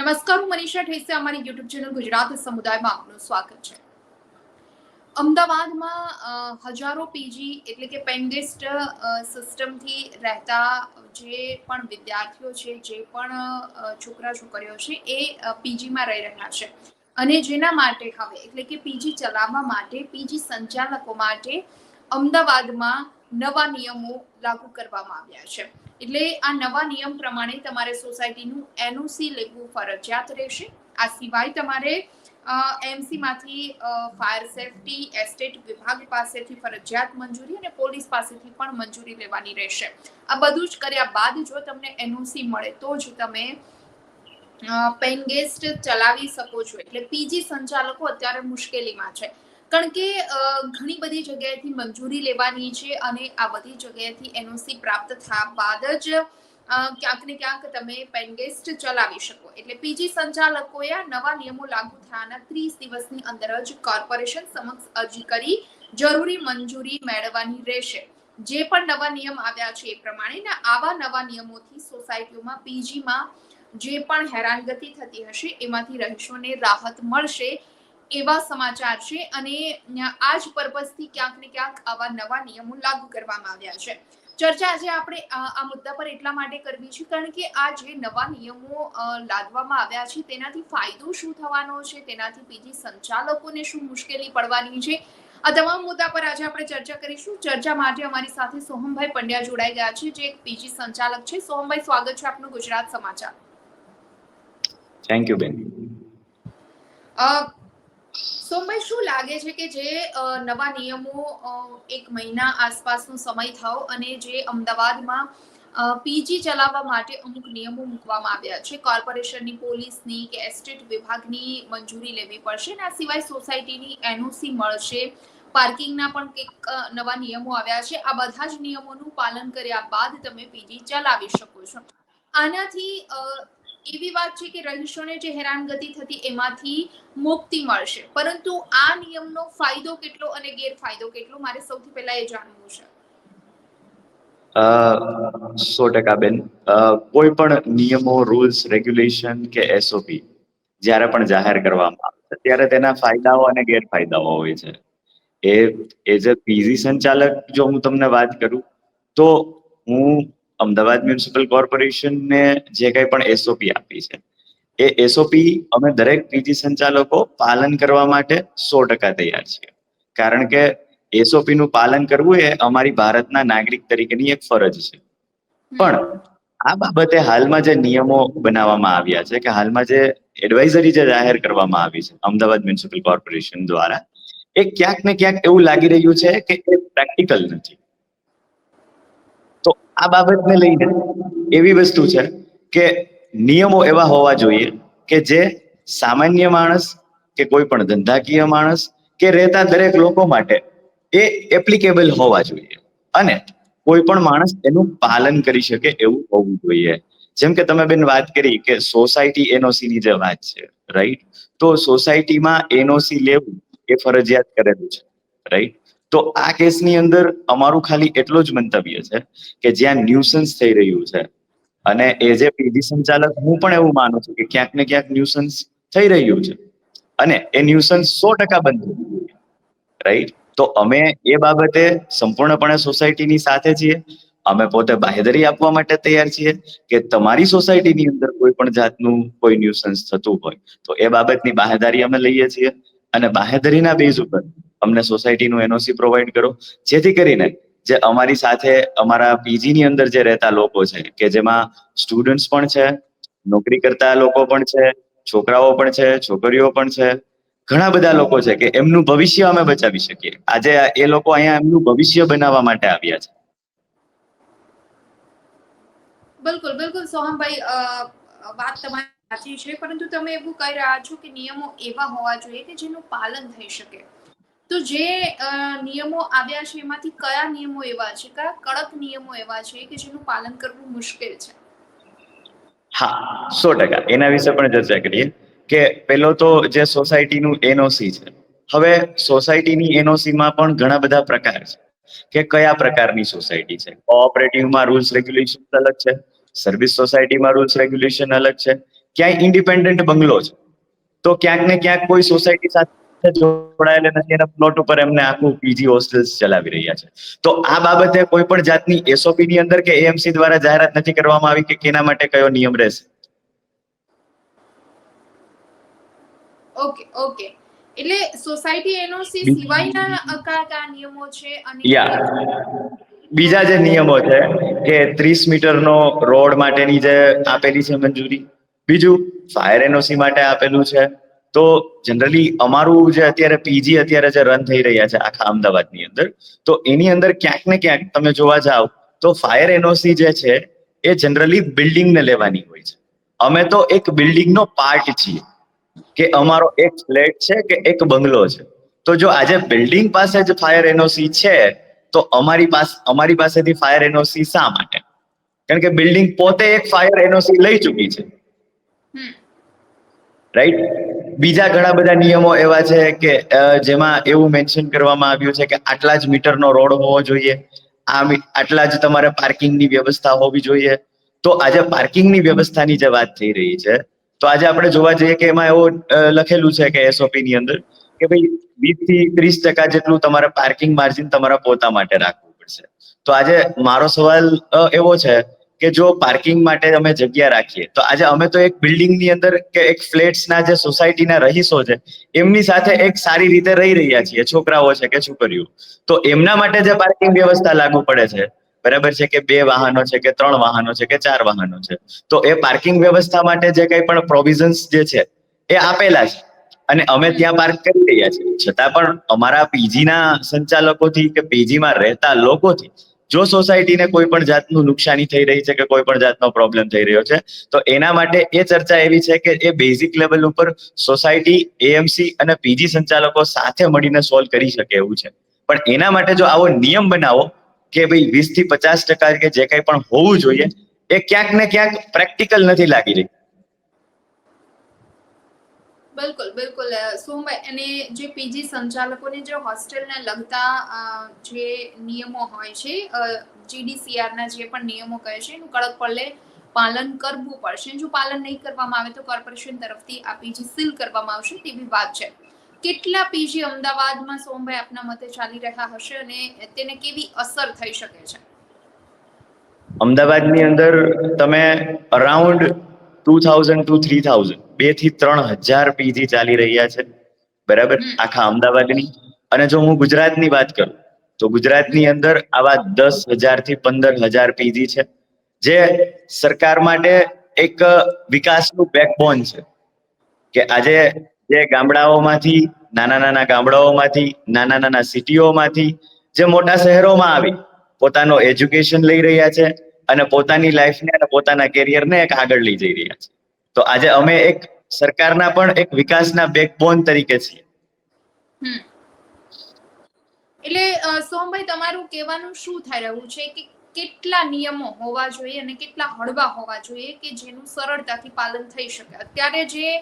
નમસ્કાર, હું મનીષા ઠેસે, અમારી યુટ્યુબ ચેનલ ગુજરાત સમુદાયમાં આપનું સ્વાગત છે. અમદાવાદમાં હજારો પીજી એટલે કે પેનગેસ્ટ સિસ્ટમથી રહેતા જે પણ વિદ્યાર્થીઓ છે, જે પણ છોકરા છોકરીઓ છે, એ પીજીમાં રહી રહ્યા છે. અને જેના માટે હવે, એટલે કે પીજી ચલાવવા માટે પીજી સંચાલકો માટે અમદાવાદમાં નવા નિયમો લાગુ કરવામાં આવ્યા છે. એટલે આ નવા નિયમ પ્રમાણે તમારે સોસાયટીનું એનઓસી લેવું ફરજિયાત રહેશે. આ સિવાય તમારે એમસીમાંથી ફાયર સેફટી, એસ્ટેટ વિભાગ પાસેથી ફરજિયાત મંજૂરી અને પોલીસ પાસેથી પણ મંજૂરી લેવાની રહેશે. આ બધું જ કર્યા બાદ જો તમને એનઓસી મળે તો જ તમે પેનગેસ્ટ ચલાવી શકો છો. એટલે પીજી સંચાલકો અત્યારે મુશ્કેલીમાં છે. કારણ કે ઘણી બધી જગ્યાએથી મંજૂરી લેવાની છે અને આ બધી જગ્યાએથી એનઓસી પ્રાપ્ત થયા બાદ જ ક્યાંક ને ક્યાંક તમે પેનગેસ્ટ ચલાવી શકો. એટલે પીજી સંચાલકોએ નવા નિયમો લાગુ થયાના ત્રીસ દિવસની અંદર જ કોર્પોરેશન સમક્ષ અરજી કરી જરૂરી મંજૂરી મેળવવાની રહેશે. જે પણ નવા નિયમ આવ્યા છે એ પ્રમાણે ને આવા નવા નિયમોથી સોસાયટીઓમાં પીજીમાં જે પણ હેરાનગતિ થતી હશે, એમાંથી રહીશોને રાહત મળશે. એવા સમાચાર છે અને આ જ પર્પઝથી ક્યાંક ને ક્યાંક આવા નવા નિયમો લાગુ કરવામાં આવ્યા છે. ચર્ચા આજે આપણે આ મુદ્દા પર એટલા માટે કરવી છે કારણ કે આ જે નવા નિયમો લાદવામાં આવ્યા છે તેનાથી ફાયદો શું થવાનો છે? તેનાથી પીજી સંચાલકોને શું મુશ્કેલી પડવાની છે? આ તમામ મુદ્દા પર આજે આપણે ચર્ચા કરીશું. ચર્ચા માટે અમારી સાથે સોહમભાઈ પંડ્યા જોડાઈ ગયા છે જે એક પીજી સંચાલક છે. સોહમભાઈ સ્વાગત છે આપનું ગુજરાત સમાચાર. થેન્ક યુ બેન. સોમભાઈ, શું લાગે છે કે જે નવા નિયમો એક મહિના આસપાસનો સમય થયો અને જે અમદાવાદમાં પીજી ચલાવવા માટે અમુક નિયમો મૂકવામાં આવ્યા છે? કોર્પોરેશનની, પોલીસની કે એસ્ટેટ વિભાગની મંજૂરી લેવી પડશે અને આ સિવાય સોસાયટીની એનઓસી મળશે? પાર્કિંગના પણ કંઈક નવા નિયમો આવ્યા છે. આ બધા જ નિયમોનું પાલન કર્યા બાદ તમે પીજી ચલાવી શકો છો. આનાથી એવી વાત છે કે રહીશોને જે હેરાનગતિ થતી એમાંથી મુક્તિ મળશે. પરંતુ આ નિયમનો ફાયદો કેટલો અને ગેરફાયદો કેટલો? મારે સૌથી પહેલા એ જાણવું છે. સો ટકા બેન. કોઈ પણ નિયમો, રૂલ્સ, રેગ્યુલેશન કે એસઓપી જ્યારે પણ જાહેર કરવામાં આવે ત્યારે તેના ફાયદાઓ અને ગેરફાયદાઓ હોય છે. એ એઝ અ પીજી સંચાલક જો હું તમને વાત કરું, તો હું અમદાવાદ મ્યુનિસિપલ કોર્પોરેશનને જે કંઈ પણ એસઓપી આપી છે, એ એસઓપી અમે દરેક પીજી સંચાલકો પાલન કરવા માટે સો ટકા તૈયાર છીએ. કારણ કે એસઓપી નું પાલન કરવું એ અમારી ભારતના નાગરિક તરીકેની એક ફરજ છે. પણ આ બાબતે હાલમાં જે નિયમો બનાવવામાં આવ્યા છે, કે હાલમાં જે એડવાઇઝરી જે જાહેર કરવામાં આવી છે અમદાવાદ મ્યુનિસિપલ કોર્પોરેશન દ્વારા, એ ક્યાંક ને ક્યાંક એવું લાગી રહ્યું છે કે એ પ્રેક્ટિકલ નથી. આ બાબતને લઈને એવી વસ્તુ છે કે નિયમો એવા હોવા જોઈએ કે જે સામાન્ય માણસ કે કોઈ પણ ધંધાકીય માણસ કે રહેતા દરેક લોકો માટે એ એપ્લિકેબલ હોવા જોઈએ. અને કોઈ પણ માણસ એનું પાલન કરી શકે એવું હોવું જોઈએ. જેમ કે તમે બેન વાત કરી કે સોસાયટી એનઓસી ની જે વાત છે રાઈટ તો સોસાયટીમાં એનઓસી લેવું એ ફરજિયાત કરેલું છે રાઈટ તો આ કેસની અંદર અમારું ખાલી એટલું જ મંતવ્ય છે કે જ્યાં ન્યુસન્સ થઈ રહ્યું છે. અને એ પીજી સંચાલક, હું પણ એવું માનું છું કે ક્યાંક ને ક્યાંક ન્યુસન્સ થઈ રહ્યું છે. અને એ ન્યુસન્સ સો ટકા બંધ રાઈટ તો અમે એ બાબતે સંપૂર્ણપણે સોસાયટીની સાથે છીએ. અમે પોતે બાહેધરી આપવા માટે તૈયાર છીએ કે તમારી સોસાયટીની અંદર કોઈ પણ જાતનું કોઈ ન્યુસન્સ થતું હોય. તો એ બાબતની બાહેદારી અમે લઈએ છીએ. અને બાહેધરીના બેઝ ઉપર અમને સોસાયટીનું એનઓસી પ્રોવાઈડ કરો. જેથી કરીને જે અમારી સાથે અમારા પીજી ની અંદર જે રહેતા લોકો છે, કે જેમાં સ્ટુડન્ટ્સ પણ છે, નોકરી કરતા લોકો પણ છે, છોકરાઓ પણ છે, છોકરીઓ પણ છે, ઘણા બધા લોકો છે કે એમનું ભવિષ્ય અમે બચાવી શકીએ. આજે એ લોકો અહીંયા એમનું ભવિષ્ય બનાવવા માટે આવ્યા છે. બિલકુલ બિલકુલ સોહમભાઈ વાત તમારી સાચી છે, પરંતુ તમે એવું કહી રહ્યા છો કે નિયમો એવા હોવા જોઈએ કે જેનું પાલન થઈ શકે. તો જે નિયમો આવ્યા છે, એમાંથી કયા નિયમો એવા છે, કયા કડક નિયમો એવા છે કે જેનું પાલન કરવું મુશ્કેલ છે? હા, સો ટકા. એના વિશે પણ ચર્ચા કરીએ કે પેલો તો જે સોસાયટીનું એનઓસી છે. હવે સોસાયટીની એનઓસીમાં પણ ઘણા બધા પ્રકાર છે. કે કયા પ્રકારની સોસાયટી છે? કોઓપરેટિવમાં રૂલ્સ રેગ્યુલેશન અલગ છે. સર્વિસ સોસાયટીમાં રૂલ્સ, રેગ્યુલેશન અલગ છે. ક્યાંય ઇન્ડિપેન્ડન્ટ બંગલો છે. તો ક્યાંક ને ક્યાંક કોઈ સોસાયટી સાથે જોડાયેલા નથી એના પ્લોટ ઉપર એમને આખું પીજી હોસ્ટેલ્સ ચલાવી રહ્યા છે. તો આ બાબતે કોઈ પણ જાતની એસઓપી ની અંદર કે એએમસી દ્વારા જાહેરાત નથી કરવામાં આવી કે કેના માટે કયો નિયમ રહેશે? Okay okay. એટલે સોસાયટી એનઓસી સિવાયના કયા કયા નિયમો છે અને યા. બીજા જે નિયમો છે કે ત્રીસ મીટરનો રોડ માટેની જે આપેલી છે મંજૂરી બીજું ફાયર એનઓસી માટે આપેલું છે. તો જનરલી અમારું જે અત્યારે પીજી અત્યારે જે રન થઈ રહ્યા છે આખા અમદાવાદની અંદર, તો એની અંદર ક્યાંક ને ક્યાંક તમે જોવા જાવ, તો ફાયર એનઓસી જે છે એ જનરલી બિલ્ડિંગને લેવાની હોય છે. અમે તો એક બિલ્ડિંગનો પાર્ટ છીએ કે અમારો એક ફ્લેટ છે કે એક બંગલો છે. તો જો આજે બિલ્ડિંગ પાસે જ ફાયર એનઓસી છે, તો અમારી પાસે, અમારી પાસેથી ફાયર એનઓસી શા માટે? કારણ કે બિલ્ડિંગ પોતે એક ફાયર એનઓસી લઈ ચૂકી છે. રાઈટ બીજા ઘણા બધા નિયમો એવા છે કે જેમાં એવું મેન્શન કરવામાં આવ્યું છે કે આટલા જ મીટરનો રોડ હોવો જોઈએ. આ આટલા જ તમારે પાર્કિંગની વ્યવસ્થા હોવી જોઈએ. તો આજે પાર્કિંગની વ્યવસ્થાની જે વાત થઈ રહી છે, તો આજે આપણે જોવા જઈએ કે એમાં એવું લખેલું છે કે એસઓપી ની અંદર કે ભાઈ વીસથી ત્રીસ ટકા જેટલું તમારે પાર્કિંગ માર્જિન તમારા પોતા માટે રાખવું પડશે. તો આજે મારો સવાલ એવો છે કે જો પાર્કિંગ માટે અમે જગ્યા રાખીએ. તો આજે અમે તો એક બિલ્ડિંગની અંદર કે એક ફ્લેટ્સ ના જે સોસાયટીના રહીશો છે, એમની સાથે એક સારી રીતે રહી રહ્યા છીએ. છોકરાઓ છે કે છોકરીઓ. તો એમના માટે જે પાર્કિંગ વ્યવસ્થા લાગુ પડે છે, બરાબર છે કે બે વાહનો છે કે ત્રણ વાહનો છે કે ચાર વાહનો છે, તો એ પાર્કિંગ વ્યવસ્થા માટે જે કંઈ પણ પ્રોવિઝન્સ જે છે, એ આપેલા છે. અને અમે ત્યાં પાર્ક કરી રહ્યા છીએ. છતાં પણ અમારા પીજીના સંચાલકોથી કે પીજીમાં રહેતા લોકોથી જો સોસાયટીને કોઈ પણ જાતનું નુકસાની થઈ રહી છે કે કોઈ પણ જાતનો પ્રોબ્લેમ થઈ રહ્યો છે, તો એના માટે એ ચર્ચા એવી છે કે એ બેઝિક લેવલ ઉપર સોસાયટી એએમસી અને પીજી સંચાલકો સાથે મળીને સોલ્વ કરી શકે એવું છે. પણ એના માટે જો આવો નિયમ બનાવો કે ભાઈ વીસથી પચાસ ટકા કે જે કંઈ પણ હોવું જોઈએ, એ ક્યાંક ને ક્યાંક પ્રેક્ટિકલ નથી લાગી રહી. બિલકુલ બિલકુલ. સોમભાઈ અને જે પીજી સંચાલકોને જે હોસ્ટેલને લગતા જે નિયમો હોય છે જીડીસીઆરના જે પણ નિયમો કહે છે, એનું કડક પગલે પાલન કરવું પડશે. જો પાલન નહીં કરવામાં આવે તો કોર્પોરેશન તરફથી આ પીજી સીલ કરવામાં આવશે તેવી વાત છે. કેટલા પીજી અમદાવાદમાં સોમભાઈ આપના મતે ચાલી રહ્યા હશે અને તેને કેવી અસર થઈ શકે છે? અમદાવાદની અંદર તમે around two thousand to three thousand બેથી ત્રણ હજાર પીજી ચાલી રહ્યા છે. બરાબર? આખા અમદાવાદની. અને જો હું ગુજરાતની વાત કરું તો ગુજરાતની અંદર આવા દસ હજારથી પંદર હજાર પીજી છે જે સરકાર માટે એક વિકાસનું બેકબોન છે. કે આજે જે ગામડાઓમાંથી નાના નાના ગામડાઓમાંથી નાના નાના સિટીઓમાંથી જે મોટા શહેરોમાં આવી પોતાનો એજ્યુકેશન લઈ રહ્યા છે અને પોતાની લાઈફને અને પોતાના કેરિયરને એક આગળ લઈ જઈ રહ્યા છે. તો આજે અમે એક સરકારના પણ એક વિકાસના બેકબોન તરીકે છીએ. એટલે સોમભાઈ તમારું કહેવાનું શું થઈ રહ્યું છે કે કેટલા નિયમો હોવા જોઈએ અને કેટલા હળવા હોવા જોઈએ કે જેનું સરળતાથી પાલન થઈ શકે? અત્યારે જે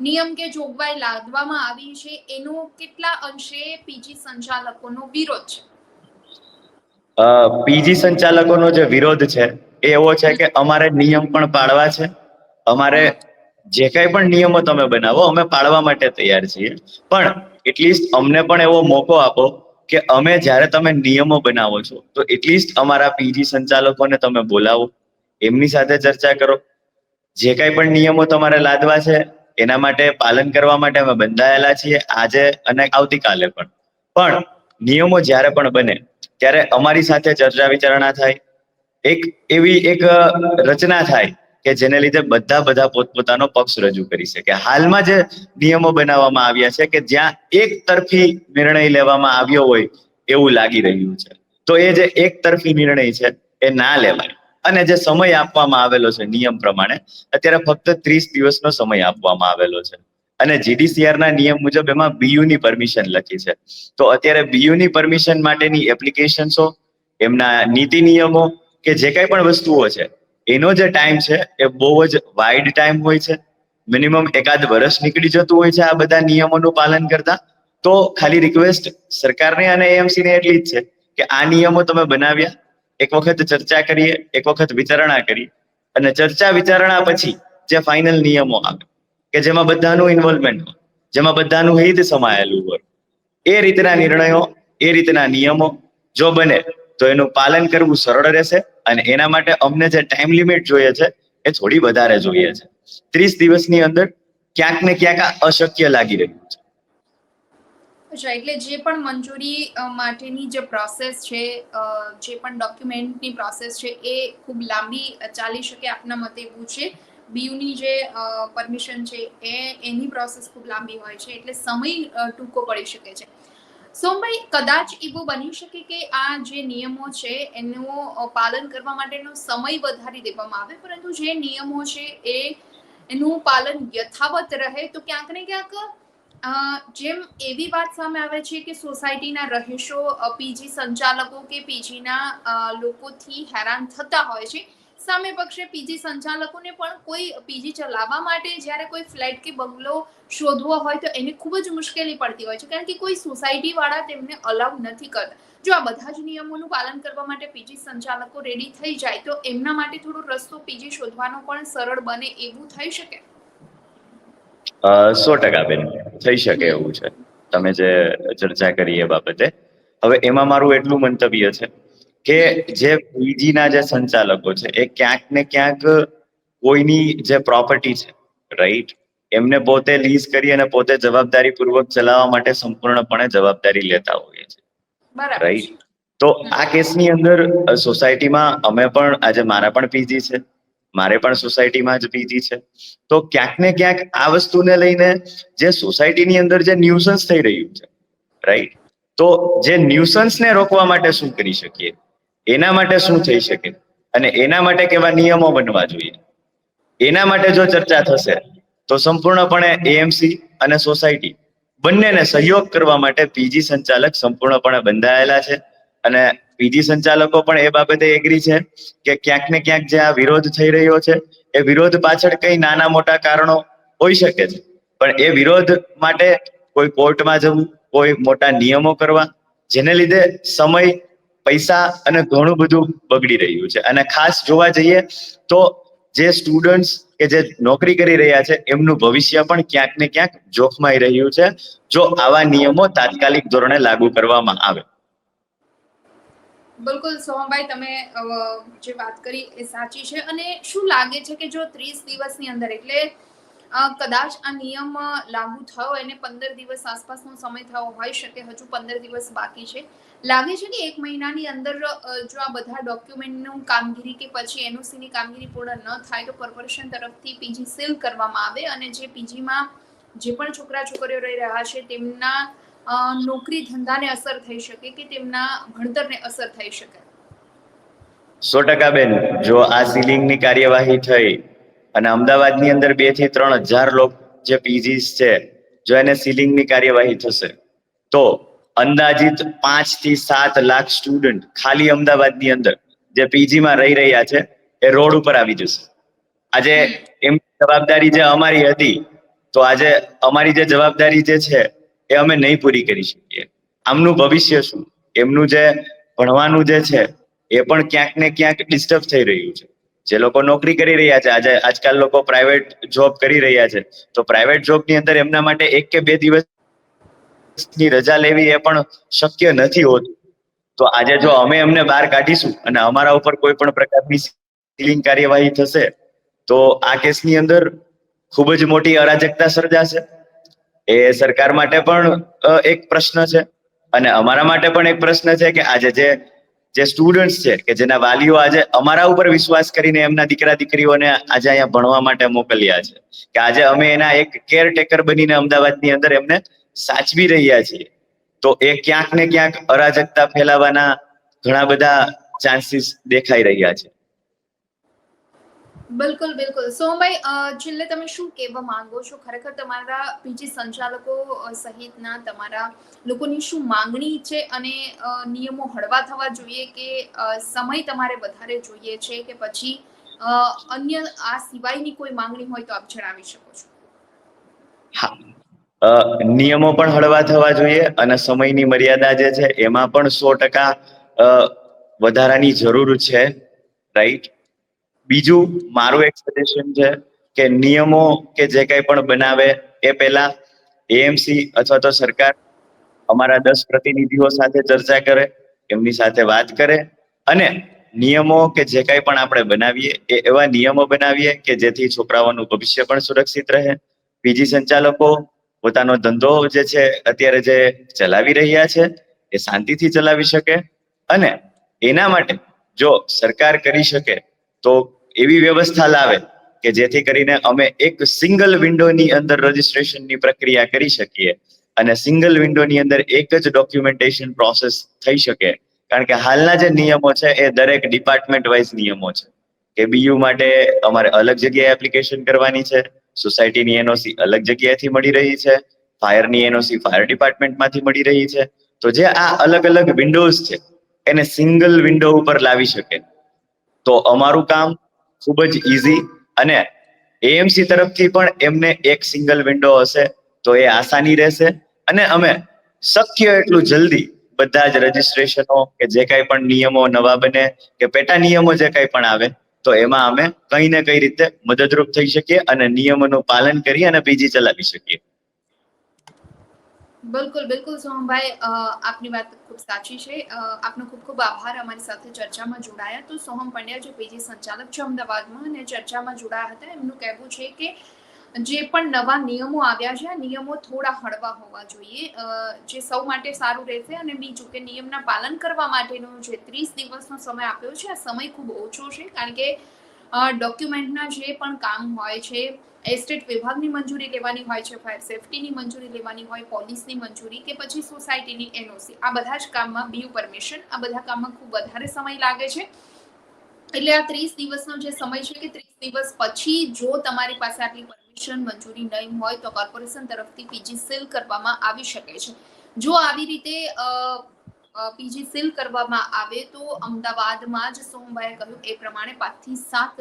નિયમ કે જોગવાઈ લાદવામાં આવી છે એનો કેટલા અંશે પીજી સંચાલકોનો વિરોધ છે? પીજી સંચાલકોનો જે વિરોધ છે એ એવો છે કે અમારે નિયમ પણ પાળવા છે. અમારે જે કઈ પણ નિયમો તમે બનાવો, અમે પાળવા માટે તૈયાર છીએ. પણ એટલીસ્ટ અમને પણ એવો મોકો આપો કે અમે જ્યારે તમે નિયમો બનાવો છો, તો એટલીસ્ટ અમારા પીજી સંચાલકોને તમે બોલાવો. એમની સાથે ચર્ચા કરો. જે કઈ પણ નિયમો તમારે લાદવા છે, એના માટે પાલન કરવા માટે અમે બંધાયેલા છીએ આજે અને આવતીકાલે પણ. પણ નિયમો જ્યારે પણ બને, ત્યારે અમારી સાથે ચર્ચા વિચારણા થાય. એક એવી એક રચના થાય કે જેને લીધે બધા બધા પોતપોતાનો પક્ષ રજૂ કરી શકે. હાલમાં જે નિયમો બનાવવામાં આવ્યા છે કે જ્યાં એક તરફી નિર્ણય લેવામાં આવ્યો હોય એવું લાગી રહ્યું છે. તો એ જે એક તરફી નિર્ણય છે એ ના લેવાય. અને જે સમય આપવામાં આવેલો છે નિયમ પ્રમાણે, અત્યારે ફક્ત ત્રીસ દિવસનો સમય આપવામાં આવેલો છે. અને જીડીસીઆર ના નિયમ મુજબ એમાં બીયુ ની પરમિશન લખી છે. તો અત્યારે બીયુ ની પરમિશન માટેની એપ્લિકેશન્સો એમના નીતિ નિયમો કે જે કઈ પણ વસ્તુઓ છે એનો જે ટાઈમ છે એ બહુ જ વાઇડ ટાઈમ હોય છે. મિનિમમ એકાદ વર્ષ નીકળી જતું હોય છે આ બધા નિયમોનું પાલન કરતા. તો ખાલી રિક્વેસ્ટ સરકારને અને એએમસી ને એટલી જ છે કે આ નિયમો તમે બનાવ્યા, એક વખત ચર્ચા કરીએ, એક વખત વિચારણા કરી અને ચર્ચા વિચારણા પછી જે ફાઇનલ નિયમો આવે, કે જેમાં બધાનું ઇન્વોલ્વમેન્ટ હોય, જેમાં બધાનું હિત સમાયેલું હોય, એ રીતના નિર્ણયો, એ રીતના નિયમો, જો બને તો એનું પાલન કરવું સરળ રહેશે અને એના માટે અમને જે ટાઈમ લિમિટ જોઈએ છે, એ થોડી વધારે જોઈએ છે. ત્રીસ દિવસની અંદર ક્યાંક ને ક્યાંક અશક્ય લાગી રહ્યું છે. અચ્છા, એટલે જે પણ મંજૂરી માટેની જે પ્રોસેસ છે જે પણ ડોક્યુમેન્ટની પ્રોસેસ છે, એ ખૂબ લાંબી ચાલી શકે આપના મતે એવું છે બીયુની જે પરમિશન છે, એ, એની પ્રોસેસ ખૂબ લાંબી હોય છે, એટલે સમય ટૂંકો પડી શકે છે. સોમભાઈ, કદાચ એવું બની શકે કે આ જે નિયમો છે, એનું પાલન કરવા માટેનો સમય વધારી દેવામાં આવે, પરંતુ જે નિયમો છે, એ, એનું પાલન યથાવત રહે, તો ક્યાંક ને ક્યાંક જેમ એવી વાત સામે આવે છે કે સોસાયટીના રહીશો પીજી સંચાલકો કે પીજીના લોકોથી હેરાન થતા હોય છે સામે પક્ષે પીજી સંચાલકોને પણ કોઈ પીજી ચલાવવા માટે જ્યારે કોઈ ફ્લેટ કે બંગલો શોધવો હોય તો એને ખૂબ જ મુશ્કેલી પડતી હોય છે. કારણ કે કોઈ સોસાયટી વાળા તેમને અલાઉ નથી કરતા. જો આ બધા જ નિયમોનું પાલન કરવા માટે પીજી સંચાલકો રેડી થઈ જાય, તો એમના માટે થોડો રસ્તો પીજી શોધવાનો પણ સરળ બને એવું થઈ શકે? સો ટકા બેન, થઈ શકે એવું છે. તમે જે ચર્ચા કરી એ બાબતે. હવે એમાં મારું એટલું મંતવ્ય છે કે જે પીજીના જે સંચાલકો છે એ ક્યાંક ને ક્યાંક કોઈની જે પ્રોપર્ટી છે રાઈટ એમને પોતે લીઝ કરી અને પોતે જવાબદારી પૂર્વક ચલાવવા માટે સંપૂર્ણપણે જવાબદારી લેતા હોઈએ છે રાઈટ તો આ કેસની અંદર સોસાયટીમાં અમે પણ આજે મારા પણ પીજી છે. મારે પણ સોસાયટીમાં જ પીજી છે. તો ક્યાંક ને ક્યાંક આ વસ્તુને લઈને જે સોસાયટીની અંદર જે ન્યુસન્સ થઈ રહ્યું છે રાઈટ તો જે ન્યુસન્સને રોકવા માટે શું કરી શકીએ? એના માટે શું થઈ શકે? અને એના માટે કેવા નિયમો બનવા જોઈએ? એના માટે જો ચર્ચા થશે, તો સંપૂર્ણપણે એએમસી અને સોસાયટી બંનેને સહયોગ કરવા માટે પીજી સંચાલક સંપૂર્ણપણે બંધાયેલા છે. અને પીજી સંચાલકો પણ એ બાબતે એગ્રી છે કે ક્યાંક ને ક્યાંક જે આ વિરોધ થઈ રહ્યો છે, એ વિરોધ પાછળ કઈ નાના મોટા કારણો હોઈ શકે છે. પણ એ વિરોધ માટે કોઈ કોર્ટમાં જવું, કોઈ મોટા નિયમો કરવા, જેને લીધે સમય પૈસા અને ઘણું બધું બગડી રહ્યું છે. અને ખાસ જોવા જઈએ તો જે સ્ટુડન્ટ્સ કે જે નોકરી કરી રહ્યા છે, એમનું ભવિષ્ય પણ ક્યાંક ને ક્યાંક જોખમાઈ રહ્યું છે, જો આવા નિયમો તાત્કાલિક ધોરણે લાગુ કરવામાં આવે. બિલકુલ સોહમભાઈ તમે જે વાત કરી એ સાચી છે. અને શું લાગે છે કે જો ત્રીસ દિવસની અંદર, એટલે કદાચ આ નિયમ લાગુ થયો એને પંદર દિવસ આસપાસનો સમય થયો હોઈ શકે, હજુ પંદર દિવસ બાકી છે. લાગે છે કે એક મહિનાની અંદર જો આ બધા ડોક્યુમેન્ટનું કામગીરી કે પછી એનઓસીની કામગીરી પૂર્ણ ન થાય તો કોર્પોરેશન તરફથી પીજી સીલ કરવામાં આવે અને જે પીજીમાં જે પણ છોકરા છોકરીઓ રહી રહ્યા છે તેમના નોકરી ધંધાને અસર થઈ શકે કે તેમના ભણતરને અસર થઈ શકે? સો ટકા બેન, જો આ સીલિંગની કાર્યવાહી થઈ અને અમદાવાદની અંદર બેથી ત્રણ હજાર લોકો જે પીજીસ છે, જો એને સીલિંગની કાર્યવાહી થશે, તો અંદાજિત પાંચથી સાત લાખ સ્ટુડન્ટ ખાલી અમદાવાદની અંદર જે પીજીમાં રહી રહ્યા છે, એ રોડ ઉપર આવી જશે. આજે એમ જવાબદારી જે અમારી હતી, તો આજે અમારી જે જવાબદારી જે છે, એ અમે નહીં પૂરી કરી શકીએ. આમનું ભવિષ્ય શું? એમનું જે ભણવાનું જે છે, એ પણ ક્યાંક ને ક્યાંક ડિસ્ટર્બ થઈ રહ્યું છે. જે લોકો નોકરી કરી રહ્યા છે, આજે આજકાલ લોકો પ્રાઇવેટ જોબ કરી રહ્યા છે. તો પ્રાઇવેટ જોબની અંદર એમના માટે એક કે બે દિવસની રજા લેવી એ પણ શક્ય નથી હોતું. તો આજે જો અમે એમને બહાર કાઢીશું અને અમારા ઉપર કોઈ પણ પ્રકારની સીલિંગ કાર્યવાહી થશે, તો આ કેસની અંદર ખૂબ જ મોટી અરાજકતા સર્જાશે. એ સરકાર માટે પણ એક પ્રશ્ન છે. અને અમારા માટે પણ એક પ્રશ્ન છે કે આજે જે જે સ્ટુડન્ટ્સ છે, કે જેના વાલીઓ આજે અમારા ઉપર વિશ્વાસ કરીને એમના દીકરા દીકરીઓને આજે અહીંયા ભણવા માટે મોકલ્યા છે. કે આજે અમે એના એક કેરટેકર બનીને અમદાવાદની અંદર એમને સાચવી રહ્યા છીએ. તો એ ક્યાંક ને ક્યાંક અરાજકતા ફેલાવાના ઘણા બધા ચાન્સીસ દેખાઈ રહ્યા છે. બિલકુલ બિલકુલ. સોમભાઈ છેલ્લે તમે શું કહેવા માંગો છો? ખરેખર તમારા પીજી સંચાલકો સહિતના તમારા લોકોની શું માંગણી છે? અને નિયમો હળવા થવા જોઈએ કે સમય તમારે વધારે જોઈએ છે કે પછી અન્ય આ સિવાયની કોઈ માંગણી હોય તો આપ જણાવી શકો છો? હા. નિયમો પણ હળવા થવા જોઈએ અને સમયની મર્યાદા જે છે એમાં પણ સો ટકા વધારાની જરૂર છે. રાઈટ? બીજું મારું એક સજેશન છે કે નિયમો કે જે કંઈ પણ બનાવે એ પહેલા એએમસી અથવા તો સરકાર અમારા દસ પ્રતિનિધિઓ સાથે ચર્ચા કરે, એમની સાથે વાત કરે અને નિયમો કે જે કંઈ પણ આપણે બનાવીએ એ એવા નિયમો બનાવીએ કે જેથી છોકરાઓનું ભવિષ્ય પણ સુરક્ષિત રહે. પીજી સંચાલકો પોતાનો ધંધો જે છે અત્યારે જે ચલાવી રહ્યા છે એ શાંતિથી ચલાવી શકે અને એના માટે જો સરકાર કરી શકે તો એવી વ્યવસ્થા લાવે કે જેથી કરીને અમે એક સિંગલ વિન્ડોની અંદર રજીસ્ટ્રેશનની પ્રક્રિયા કરી શકીએ અને સિંગલ વિન્ડોની અંદર એક જ ડોક્યુમેન્ટેશન પ્રોસેસ થઈ શકે. કારણ કે હાલના જે નિયમો છે એ દરેક ડિપાર્ટમેન્ટ વાઇઝ નિયમો છે. કે બીયુ માટે અમારે અલગ જગ્યાએ એપ્લિકેશન કરવાની છે સોસાયટીની એનઓસી અલગ જગ્યાએથી મળી રહી છે ફાયરની એનઓસી ફાયર ડિપાર્ટમેન્ટમાંથી મળી રહી છે. તો જે આ અલગ અલગ વિન્ડોઝ છે, એને સિંગલ વિન્ડો ઉપર લાવી શકે. તો અમારું કામ ખૂબ જ ઇઝી અને એએમસી તરફથી પણ એમને એક સિંગલ વિન્ડો હશે તો એ આસાની રહેશે. અને અમે શક્ય એટલું જલ્દી બધા જ રજીસ્ટ્રેશનો કે જે કાંઈ પણ નિયમો નવા બને કે પેટા નિયમો જે કાંઈ પણ આવે, તો એમાં અમે કઈ ને કઈ રીતે મદદરૂપ થઈ શકીએ અને નિયમોનું પાલન કરી અને પીજી ચલાવી શકીએ. બિલકુલ બિલકુલ, સોહમભાઈ. આપની વાત ખૂબ સાચી છે. આપનો ખૂબ ખૂબ આભાર અમારી સાથે ચર્ચામાં જોડાયા. તો સોહમ પંડ્યા જે પીજી સંચાલક છે અમદાવાદમાં, અને ચર્ચામાં જોડાયા હતા, એમનું કહેવું છે કે જે પણ નવા નિયમો આવ્યા છે, આ નિયમો થોડા હળવા હોવા જોઈએ. જે સૌ માટે સારું રહેશે અને બીજું કે નિયમના પાલન કરવા માટેનો જે ત્રીસ દિવસનો સમય આપ્યો છે, આ સમય ખૂબ ઓછો છે, કારણ કે ડોક્યુમેન્ટના જે પણ કામ હોય છે એસ્ટેટ વિભાગની મંજૂરી લેવાની હોય છે ફાયર સેફટીની મંજૂરી લેવાની હોય પોલીસની મંજૂરી કે પછી સોસાયટીની એનઓસી આ બધા જ કામમાં બીયુ પરમિશન આ બધા કામમાં ખૂબ વધારે સમય લાગે છે. એટલે આ ત્રીસ દિવસનો જે સમય છે કે ત્રીસ દિવસ પછી જો તમારી પાસે આટલી પરમિશન મંજૂરી નહીં હોય તો કોર્પોરેશન તરફથી પીજી સીલ કરવામાં આવી શકે છે. જો આવી રીતે પીજી સીલ કરવામાં આવે તો અમદાવાદમાં જ સોમવારે કહ્યું એ પ્રમાણે પાંચથી સાત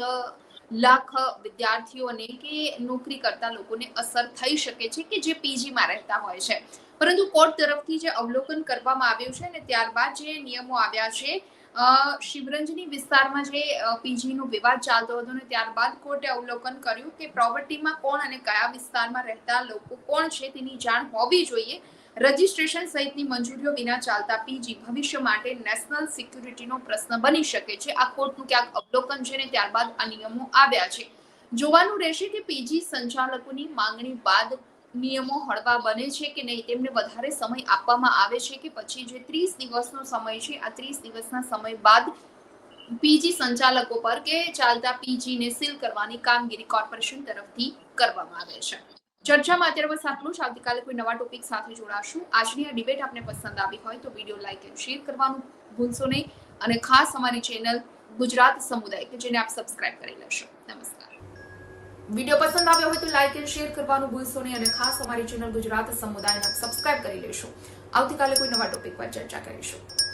લાખ વિદ્યાર્થીઓને કે નોકરી કરતા લોકોને અસર થઈ શકે છે કે જે પીજીમાં રહેતા હોય છે. પરંતુ કોર્ટ તરફથી જે અવલોકન કરવામાં આવ્યું છે ને ત્યારબાદ જે નિયમો આવ્યા છે શિવરંજની વિસ્તારમાં જે પીજીનો વિવાદ ચાલતો હતો અને ત્યારબાદ કોર્ટે અવલોકન કર્યું કે પ્રોપર્ટીમાં કોણ અને કયા વિસ્તારમાં રહેતા લોકો કોણ છે તેની જાણ હોવી જોઈએ. રજિસ્ટ્રેશન સહિતની મંજૂરીઓ વિના ચાલતા પીજી ભવિષ્ય માટે નેશનલ સિક્યુરિટીનો પ્રશ્ન બની શકે છે. આ કોર્ટનું ક્યાંક અવલોકન છે ને ત્યારબાદ આ નિયમો આવ્યા છે. જોવાનું રહેશે કે પીજી સંચાલકોની માંગણી બાદ નિયમો હળવા બને છે કે નહીં, તેમને વધારે સમય આપવામાં આવે છે કે પછી જે ત્રીસ દિવસનો સમય છે, આ ત્રીસ દિવસના સમય બાદ પીજી સંચાલકો પર કે ચાલતા પીજીને સીલ કરવાની કામગીરી કોર્પોરેશન તરફથી કરવામાં આવે છે. ચર્ચામાં અત્યારે બસ આટલું જ. આવતીકાલે કોઈ નવા ટોપિક સાથે જોડાશું. આજની આ ડિબેટ આપને પસંદ આવી હોય તો વીડિયો લાઈક એન્ડ શેર કરવાનું ભૂલશો નહીં. અને ખાસ અમારી ચેનલ ગુજરાત સમુદાય કે જેને આપ સબસ્ક્રાઇબ કરી લેશો. નમસ્કાર. વીડિયો પસંદ આવ્યો હોય તો લાઈક એન્ડ શેર કરવાનું ભૂલશો નહીં અને ખાસ અમારી ચેનલ ગુજરાત સમુદાયને સબસ્ક્રાઇબ કરી લેશો. આવતીકાલે કોઈ નવા ટોપિક પર ચર્ચા કરીશું.